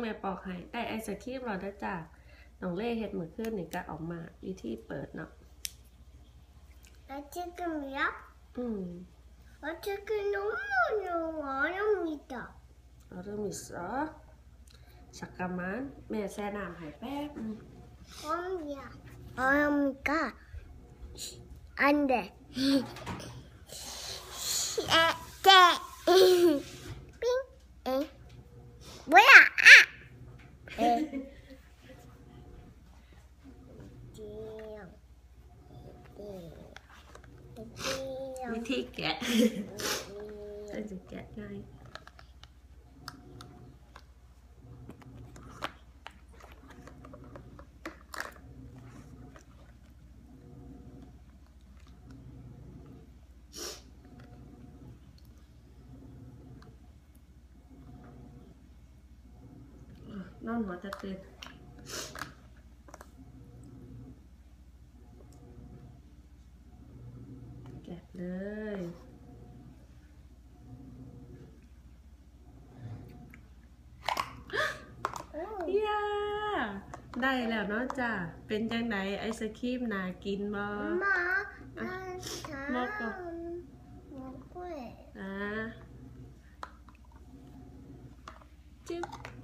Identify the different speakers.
Speaker 1: แม่ปอกให้แต่ไอศครีมเราได้จากน้องเล่เห็ดมือขึ้นนี่ก็ออกมาวิธีเปิดเนาะ
Speaker 2: แล้วจะกินยักษ์
Speaker 1: อืม
Speaker 2: แล้วจะกินน้ำ
Speaker 1: มันอ๋อน้ำมีต่ออ๋อน้มิซะชักกามันแม่แช่น้ำหายแป๊บ
Speaker 2: อมอมี
Speaker 1: อ๋อมก็อันเดอ We take it. Does it get nice? นอนหัวจะตื่นแกะเลยย่าได้แล้วเนาะจ้ะเป็นยังไงไอศครีมนากินบ่
Speaker 2: หม
Speaker 1: อห
Speaker 2: มอก็
Speaker 1: อ่า Thank you.